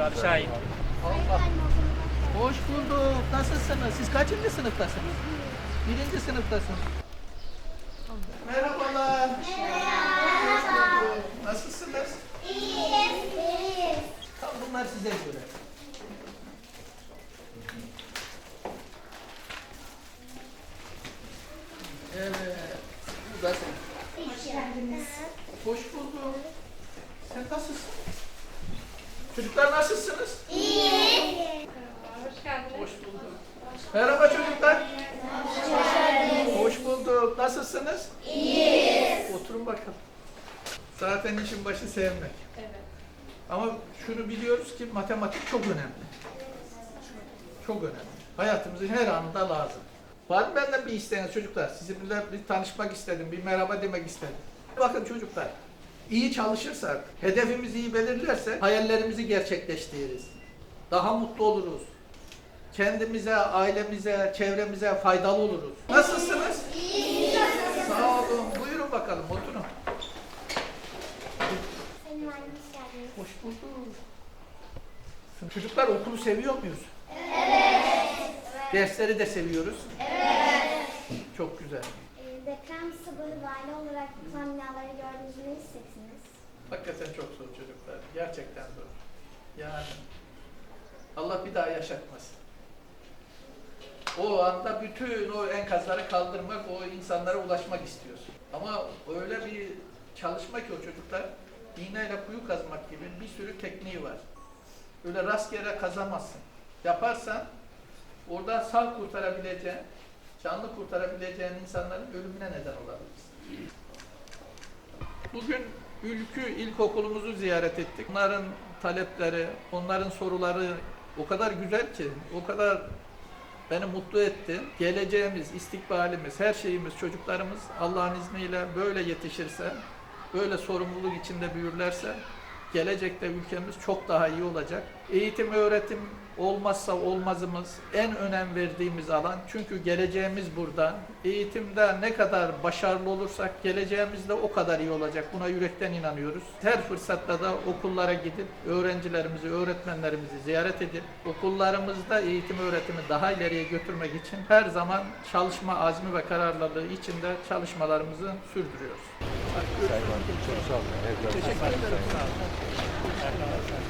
abi Şahin. Allah. Hoş bulduk. Nasılsınız? Siz kaçıncı sınıftasınız? Birinci sınıftasınız. Merhabalar. Merhaba. Nasılsınız? İyiyiz. Tamam bunlar size göre. Evet. Bu da sen. Hoş bulduk. Sen nasılsın? Çocuklar nasılsınız? Hoş geldiniz. Hoş bulduk. Merhaba çocuklar. Hoş bulduk. Nasılsınız? İyiyiz. Oturun bakalım. Zaten işin başı sevmek. Evet. Ama şunu biliyoruz ki matematik çok önemli. Çok önemli. Hayatımızın her anında lazım. Var mı benden bir isteğiniz çocuklar? Sizinle bir tanışmak istedim, bir merhaba demek istedim. Bakın çocuklar, iyi çalışırsak, hedefimizi iyi belirlerse hayallerimizi gerçekleştiririz. Daha mutlu oluruz. Kendimize, ailemize, çevremize faydalı oluruz. Nasılsınız? İyi. Sağ olun. Buyurun bakalım, oturun. Hoş geldiniz. Hoş bulduk. Çocuklar okulu seviyor muyuz? Evet. Dersleri de seviyoruz. Evet. Çok güzel. Ee, deprem sabahı vali olarak ne Hakikaten çok zor çocuklar. Gerçekten zor. Yani Allah bir daha yaşatmasın. O anda bütün o enkazları kaldırmak, o insanlara ulaşmak istiyorsun. Ama öyle bir çalışma ki o çocuklar iğneyle kuyu kazmak gibi bir sürü tekniği var. Öyle rastgele kazamazsın. Yaparsan orada sağ kurtarabileceğin, canlı kurtarabileceğin insanların ölümüne neden olabilirsin. Bugün Ülkü İlkokulumuzu ziyaret ettik. Onların talepleri, onların soruları o kadar güzel ki, o kadar beni mutlu etti. Geleceğimiz, istikbalimiz, her şeyimiz, çocuklarımız Allah'ın izniyle böyle yetişirse, böyle sorumluluk içinde büyürlerse gelecekte ülkemiz çok daha iyi olacak. Eğitim, öğretim olmazsa olmazımız, en önem verdiğimiz alan. Çünkü geleceğimiz burada. Eğitimde ne kadar başarılı olursak geleceğimiz de o kadar iyi olacak. Buna yürekten inanıyoruz. Her fırsatta da okullara gidip öğrencilerimizi, öğretmenlerimizi ziyaret edip okullarımızda eğitim öğretimi daha ileriye götürmek için her zaman çalışma azmi ve kararlılığı içinde çalışmalarımızı sürdürüyoruz. Teşekkür ederim. Sağ olun.